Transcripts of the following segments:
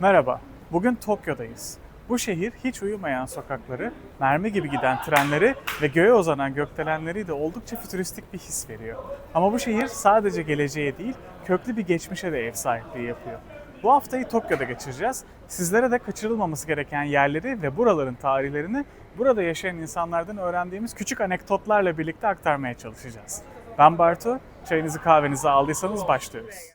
Merhaba, bugün Tokyo'dayız. Bu şehir hiç uyumayan sokakları, mermi gibi giden trenleri ve göğe uzanan gökdelenleriyle oldukça fütüristik bir his veriyor. Ama bu şehir sadece geleceğe değil, köklü bir geçmişe de ev sahipliği yapıyor. Bu haftayı Tokyo'da geçireceğiz. Sizlere de kaçırılmaması gereken yerleri ve buraların tarihlerini burada yaşayan insanlardan öğrendiğimiz küçük anekdotlarla birlikte aktarmaya çalışacağız. Ben Bartu, çayınızı kahvenizi aldıysanız başlıyoruz.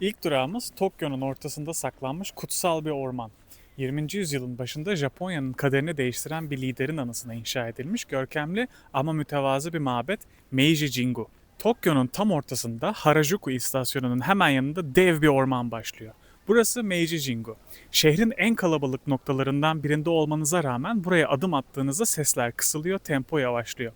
İlk durağımız Tokyo'nun ortasında saklanmış kutsal bir orman. 20. yüzyılın başında Japonya'nın kaderini değiştiren bir liderin anısına inşa edilmiş görkemli ama mütevazı bir mabet Meiji Jingu. Tokyo'nun tam ortasında Harajuku istasyonunun hemen yanında dev bir orman başlıyor. Burası Meiji Jingu. Şehrin en kalabalık noktalarından birinde olmanıza rağmen buraya adım attığınızda sesler kısılıyor, tempo yavaşlıyor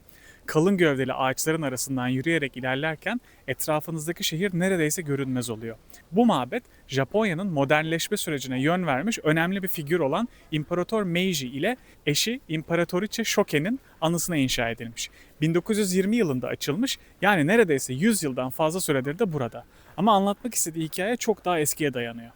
kalın gövdeli ağaçların arasından yürüyerek ilerlerken etrafınızdaki şehir neredeyse görünmez oluyor. Bu mabet Japonya'nın modernleşme sürecine yön vermiş önemli bir figür olan İmparator Meiji ile eşi İmparatoriçe Shoke'nin anısına inşa edilmiş. 1920 yılında açılmış yani neredeyse 100 yıldan fazla süredir de burada. Ama anlatmak istediği hikaye çok daha eskiye dayanıyor.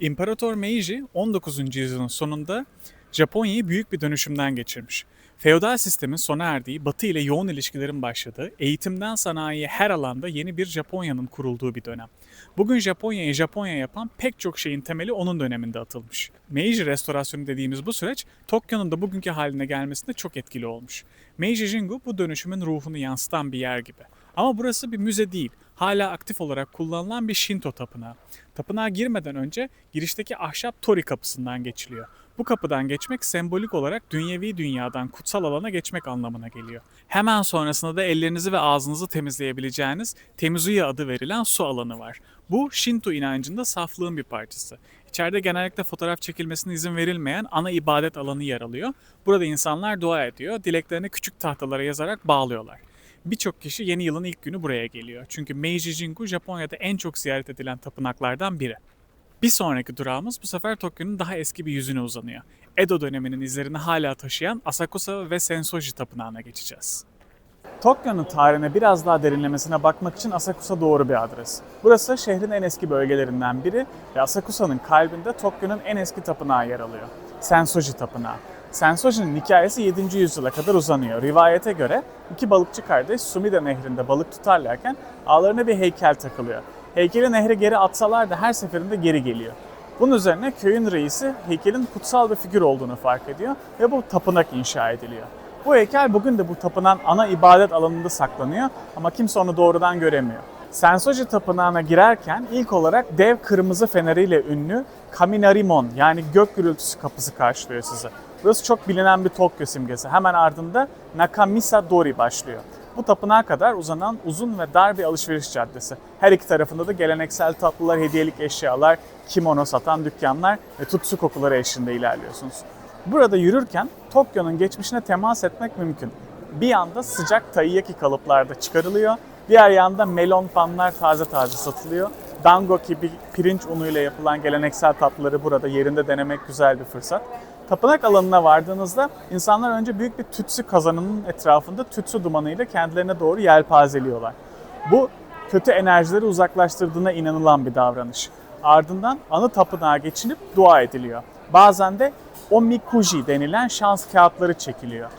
İmparator Meiji 19. yüzyılın sonunda Japonya'yı büyük bir dönüşümden geçirmiş. Feodal sistemin sona erdiği, Batı ile yoğun ilişkilerin başladığı, eğitimden sanayiye her alanda yeni bir Japonya'nın kurulduğu bir dönem. Bugün Japonya'yı Japonya yapan pek çok şeyin temeli onun döneminde atılmış. Meiji restorasyonu dediğimiz bu süreç Tokyo'nun da bugünkü haline gelmesinde çok etkili olmuş. Meiji Jingu bu dönüşümün ruhunu yansıtan bir yer gibi. Ama burası bir müze değil, hala aktif olarak kullanılan bir Shinto tapınağı. Tapınağa girmeden önce girişteki ahşap Tori kapısından geçiliyor. Bu kapıdan geçmek sembolik olarak dünyevi dünyadan kutsal alana geçmek anlamına geliyor. Hemen sonrasında da ellerinizi ve ağzınızı temizleyebileceğiniz Temizuya adı verilen su alanı var. Bu Shinto inancında saflığın bir parçası. İçeride genellikle fotoğraf çekilmesine izin verilmeyen ana ibadet alanı yer alıyor. Burada insanlar dua ediyor, dileklerini küçük tahtalara yazarak bağlıyorlar. Birçok kişi yeni yılın ilk günü buraya geliyor. Çünkü Meiji Jingu Japonya'da en çok ziyaret edilen tapınaklardan biri. Bir sonraki durağımız bu sefer Tokyo'nun daha eski bir yüzüne uzanıyor. Edo döneminin izlerini hala taşıyan Asakusa ve Sensoji Tapınağı'na geçeceğiz. Tokyo'nun tarihine biraz daha derinlemesine bakmak için Asakusa doğru bir adres. Burası şehrin en eski bölgelerinden biri ve Asakusa'nın kalbinde Tokyo'nun en eski tapınağı yer alıyor. Sensoji Tapınağı. Sensoji'nin hikayesi 7. yüzyıla kadar uzanıyor. Rivayete göre iki balıkçı kardeş Sumida nehrinde balık tutarlarken ağlarına bir heykel takılıyor. Heykeli nehre geri atsalar da her seferinde geri geliyor. Bunun üzerine köyün reisi heykelin kutsal bir figür olduğunu fark ediyor ve bu tapınak inşa ediliyor. Bu heykel bugün de bu tapınağın ana ibadet alanında saklanıyor ama kimse onu doğrudan göremiyor. Sensoji Tapınağı'na girerken ilk olarak dev kırmızı feneriyle ünlü Kaminarimon yani gök gürültüsü kapısı karşılıyor sizi. Burası çok bilinen bir Tokyo simgesi. Hemen ardında Nakamisa Dori başlıyor. Bu tapınağa kadar uzanan uzun ve dar bir alışveriş caddesi. Her iki tarafında da geleneksel tatlılar, hediyelik eşyalar, kimono satan dükkanlar ve tutsu kokuları eşliğinde ilerliyorsunuz. Burada yürürken Tokyo'nun geçmişine temas etmek mümkün. Bir yanda sıcak taiyaki kalıplarda çıkarılıyor, diğer yanda melon panlar taze taze satılıyor. Dango gibi pirinç unuyla yapılan geleneksel tatlıları burada yerinde denemek güzel bir fırsat. Tapınak alanına vardığınızda insanlar önce büyük bir tütsü kazanının etrafında tütsü dumanıyla kendilerine doğru yelpazeliyorlar. Bu kötü enerjileri uzaklaştırdığına inanılan bir davranış. Ardından anı tapınağa geçilip dua ediliyor. Bazen de omikuji denilen şans kağıtları çekiliyor.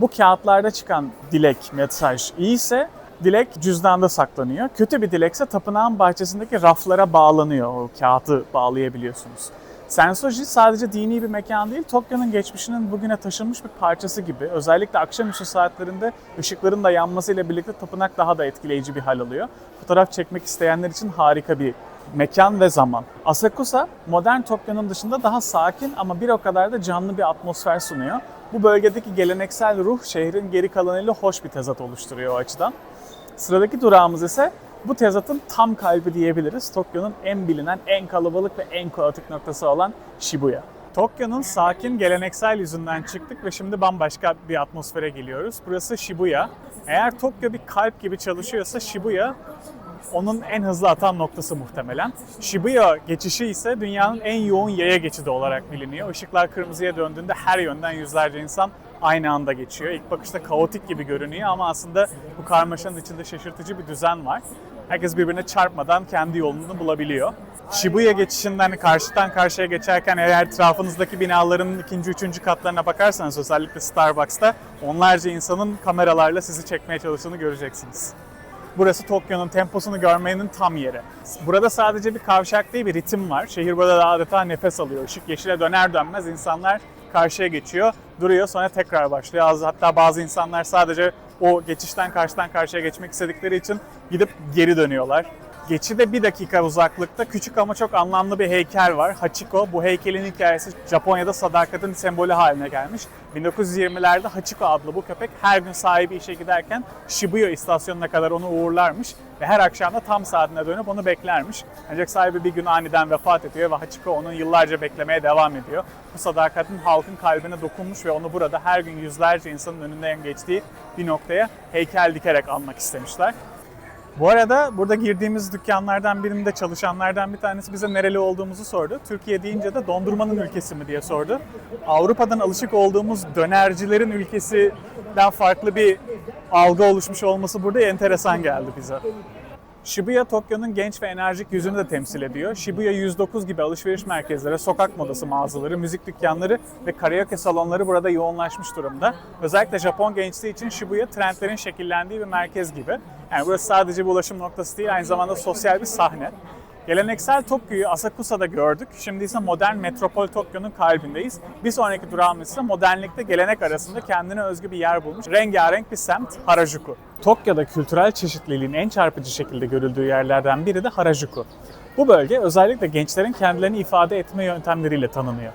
Bu kağıtlarda çıkan dilek, mesaj iyiyse dilek cüzdanda saklanıyor. Kötü bir dilekse tapınağın bahçesindeki raflara bağlanıyor. O kağıtı bağlayabiliyorsunuz. Sensoji sadece dini bir mekan değil, Tokyo'nun geçmişinin bugüne taşınmış bir parçası gibi. Özellikle akşamüstü saatlerinde ışıkların da yanmasıyla birlikte tapınak daha da etkileyici bir hal alıyor. Fotoğraf çekmek isteyenler için harika bir mekan ve zaman. Asakusa modern Tokyo'nun dışında daha sakin ama bir o kadar da canlı bir atmosfer sunuyor. Bu bölgedeki geleneksel ruh şehrin geri kalanıyla hoş bir tezat oluşturuyor o açıdan. Sıradaki durağımız ise bu tezatın tam kalbi diyebiliriz. Tokyo'nun en bilinen, en kalabalık ve en kaotik noktası olan Shibuya. Tokyo'nun sakin geleneksel yüzünden çıktık ve şimdi bambaşka bir atmosfere geliyoruz. Burası Shibuya. Eğer Tokyo bir kalp gibi çalışıyorsa Shibuya onun en hızlı atan noktası muhtemelen. Shibuya geçişi ise dünyanın en yoğun yaya geçidi olarak biliniyor. Işıklar kırmızıya döndüğünde her yönden yüzlerce insan aynı anda geçiyor. İlk bakışta kaotik gibi görünüyor ama aslında bu karmaşanın içinde şaşırtıcı bir düzen var. Herkes birbirine çarpmadan kendi yolunu bulabiliyor. Shibuya geçişinden karşıdan karşıya geçerken eğer etrafınızdaki binaların ikinci, üçüncü katlarına bakarsanız özellikle Starbucks'ta onlarca insanın kameralarla sizi çekmeye çalıştığını göreceksiniz. Burası Tokyo'nun temposunu görmenin tam yeri. Burada sadece bir kavşak değil bir ritim var. Şehir burada da adeta nefes alıyor. Işık yeşile döner dönmez insanlar karşıya geçiyor, duruyor sonra tekrar başlıyor. Hatta bazı insanlar sadece o geçişten karşıdan karşıya geçmek istedikleri için gidip geri dönüyorlar. Geçide bir dakika uzaklıkta küçük ama çok anlamlı bir heykel var. Hachiko. Bu heykelin hikayesi Japonya'da sadakatin sembolü haline gelmiş. 1920'lerde Hachiko adlı bu köpek her gün sahibi işe giderken Shibuya istasyonuna kadar onu uğurlarmış ve her akşam da tam saatine dönüp onu beklermiş. Ancak sahibi bir gün aniden vefat ediyor ve Hachiko onu yıllarca beklemeye devam ediyor. Bu sadakatin halkın kalbine dokunmuş ve onu burada her gün yüzlerce insanın önünden geçtiği bir noktaya heykel dikerek almak istemişler. Bu arada burada girdiğimiz dükkanlardan birinde çalışanlardan bir tanesi bize nereli olduğumuzu sordu. Türkiye deyince de dondurmanın ülkesi mi diye sordu. Avrupa'dan alışık olduğumuz dönercilerin ülkesinden farklı bir algı oluşmuş olması burada enteresan geldi bize. Shibuya Tokyo'nun genç ve enerjik yüzünü de temsil ediyor. Shibuya 109 gibi alışveriş merkezleri, sokak modası mağazaları, müzik dükkanları ve karaoke salonları burada yoğunlaşmış durumda. Özellikle Japon gençliği için Shibuya trendlerin şekillendiği bir merkez gibi. Yani burası sadece bir ulaşım noktası değil, aynı zamanda sosyal bir sahne. Geleneksel Tokyo'yu Asakusa'da gördük. Şimdi ise modern metropol Tokyo'nun kalbindeyiz. Bir sonraki durağımız ise modernlikte gelenek arasında kendine özgü bir yer bulmuş. Rengarenk bir semt Harajuku. Tokyo'da kültürel çeşitliliğin en çarpıcı şekilde görüldüğü yerlerden biri de Harajuku. Bu bölge özellikle gençlerin kendilerini ifade etme yöntemleriyle tanınıyor.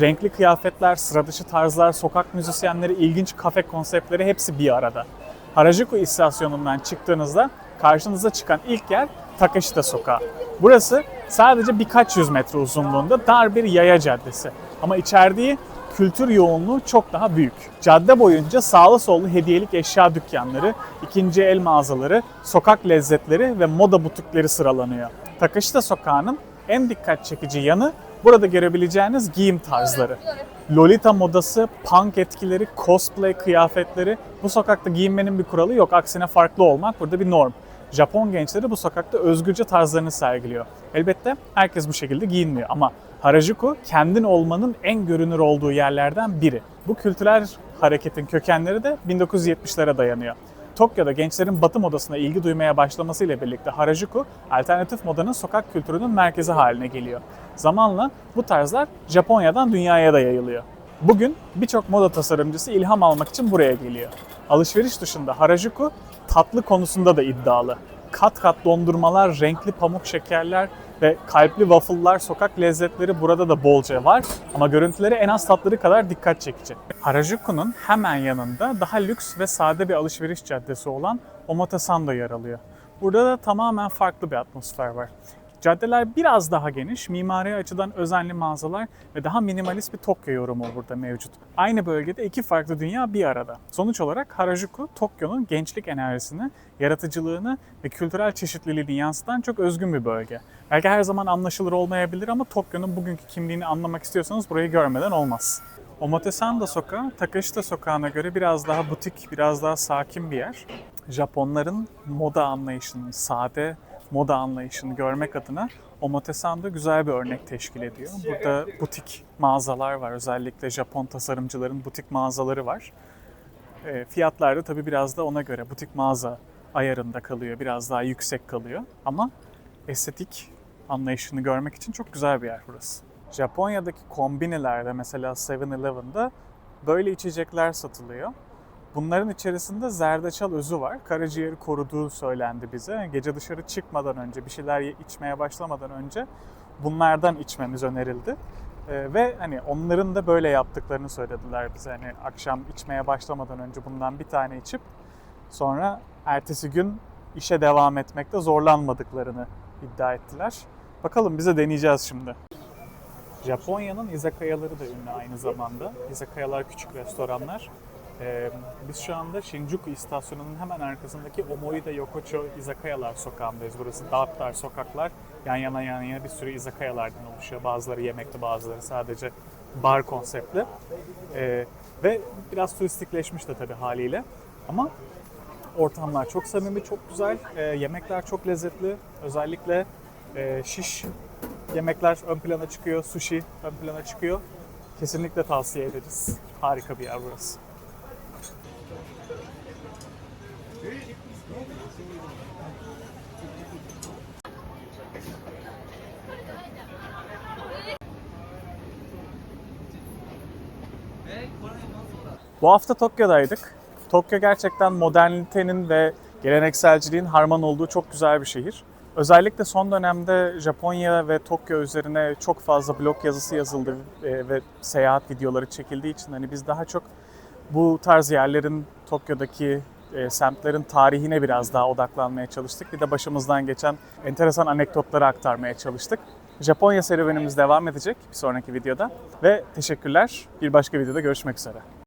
Renkli kıyafetler, sıradışı tarzlar, sokak müzisyenleri, ilginç kafe konseptleri hepsi bir arada. Harajuku istasyonundan çıktığınızda karşınıza çıkan ilk yer Takeshita Sokağı. Burası sadece birkaç yüz metre uzunluğunda dar bir yaya caddesi. Ama içerdiği kültür yoğunluğu çok daha büyük. Cadde boyunca sağlı sollu hediyelik eşya dükkanları, ikinci el mağazaları, sokak lezzetleri ve moda butikleri sıralanıyor. Takeshita Sokağı'nın en dikkat çekici yanı burada görebileceğiniz giyim tarzları. Lolita modası, punk etkileri, cosplay kıyafetleri. Bu sokakta giyinmenin bir kuralı yok. Aksine farklı olmak burada bir norm. Japon gençleri bu sokakta özgürce tarzlarını sergiliyor. Elbette herkes bu şekilde giyinmiyor ama Harajuku kendin olmanın en görünür olduğu yerlerden biri. Bu kültürel hareketin kökenleri de 1970'lere dayanıyor. Tokyo'da gençlerin batı modasına ilgi duymaya başlamasıyla birlikte Harajuku, alternatif modanın sokak kültürünün merkezi haline geliyor. Zamanla bu tarzlar Japonya'dan dünyaya da yayılıyor. Bugün birçok moda tasarımcısı ilham almak için buraya geliyor. Alışveriş dışında Harajuku tatlı konusunda da iddialı. Kat kat dondurmalar, renkli pamuk şekerler ve kalpli waffle'lar, sokak lezzetleri burada da bolca var. Ama görüntüleri en az tatları kadar dikkat çekici. Harajuku'nun hemen yanında daha lüks ve sade bir alışveriş caddesi olan Omotesando yer alıyor. Burada da tamamen farklı bir atmosfer var. Caddeler biraz daha geniş, mimari açıdan özenli mağazalar ve daha minimalist bir Tokyo yorumu burada mevcut. Aynı bölgede iki farklı dünya bir arada. Sonuç olarak Harajuku, Tokyo'nun gençlik enerjisini, yaratıcılığını ve kültürel çeşitliliğini yansıtan çok özgün bir bölge. Belki her zaman anlaşılır olmayabilir ama Tokyo'nun bugünkü kimliğini anlamak istiyorsanız burayı görmeden olmaz. Omotesando sokağı, Takeshita sokağına göre biraz daha butik, biraz daha sakin bir yer. Japonların moda anlayışını, sade moda anlayışını görmek adına Omotesando güzel bir örnek teşkil ediyor. Burada butik mağazalar var. Özellikle Japon tasarımcıların butik mağazaları var. E, fiyatlar da tabii biraz da ona göre butik mağaza ayarında kalıyor. Biraz daha yüksek kalıyor. Ama estetik anlayışını görmek için çok güzel bir yer burası. Japonya'daki kombinelerde mesela 7-Eleven'da böyle içecekler satılıyor. Bunların içerisinde zerdeçal özü var. Karaciğeri koruduğu söylendi bize. Gece dışarı çıkmadan önce, bir şeyler ye- içmeye başlamadan önce bunlardan içmemiz önerildi. Ee, ve hani onların da böyle yaptıklarını söylediler bize. Hani akşam içmeye başlamadan önce bundan bir tane içip sonra ertesi gün işe devam etmekte zorlanmadıklarını iddia ettiler. Bakalım bize deneyeceğiz şimdi. Japonya'nın izakayaları da ünlü aynı zamanda. İzakayalar küçük restoranlar. Ee, biz şu anda Shinjuku istasyonunun hemen arkasındaki Omoida Yokocho İzakayalar sokağındayız. Burası dar sokaklar. Yan yana yan yana bir sürü izakayalardan oluşuyor. Bazıları yemekli, bazıları sadece bar konseptli. Ee, ve biraz turistikleşmiş de tabii haliyle. Ama ortamlar çok samimi, çok güzel. Ee, yemekler çok lezzetli. Özellikle e, şiş yemekler ön plana çıkıyor, sushi ön plana çıkıyor. Kesinlikle tavsiye ederiz. Harika bir yer burası. Bu hafta Tokyo'daydık. Tokyo gerçekten modernitenin ve gelenekselciliğin harman olduğu çok güzel bir şehir. Özellikle son dönemde Japonya ve Tokyo üzerine çok fazla blog yazısı yazıldı e, ve seyahat videoları çekildiği için hani biz daha çok bu tarz yerlerin Tokyo'daki e, semtlerin tarihine biraz daha odaklanmaya çalıştık. Bir de başımızdan geçen enteresan anekdotları aktarmaya çalıştık. Japonya serüvenimiz devam edecek bir sonraki videoda ve teşekkürler. Bir başka videoda görüşmek üzere.